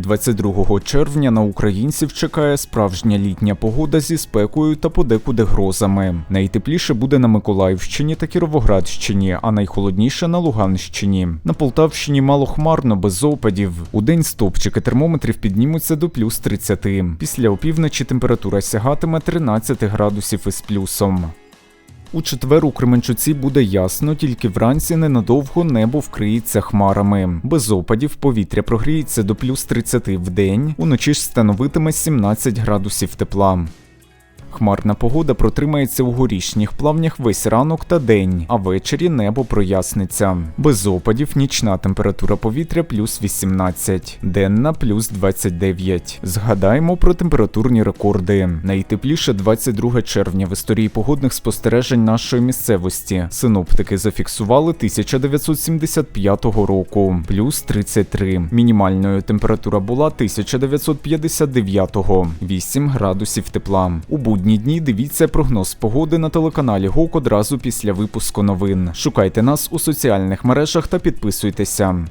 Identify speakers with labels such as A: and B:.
A: 22 червня на українців чекає справжня літня погода зі спекою та подекуди грозами. Найтепліше буде на Миколаївщині та Кіровоградщині, а найхолодніше на Луганщині. На Полтавщині мало хмарно, без опадів. У день стопчики термометрів піднімуться до плюс 30. Після опівночі температура сягатиме 13 градусів із плюсом. У четвер у Кременчуці буде ясно, тільки вранці ненадовго небо вкриється хмарами. Без опадів повітря прогріється до плюс 30 в день, уночі ж становитиме 17 градусів тепла. Хмарна погода протримається у горішніх плавнях весь ранок та день, а ввечері небо проясниться. Без опадів нічна температура повітря плюс 18, денна плюс 29. Згадаємо про температурні рекорди. Найтепліше 22 червня в історії погодних спостережень нашої місцевості. Синоптики зафіксували 1975 року, плюс 33. Мінімальною температура була 1959, 8 градусів тепла. У будні дні дивіться прогноз погоди на телеканалі ГОК одразу після випуску новин. Шукайте нас у соціальних мережах та підписуйтеся.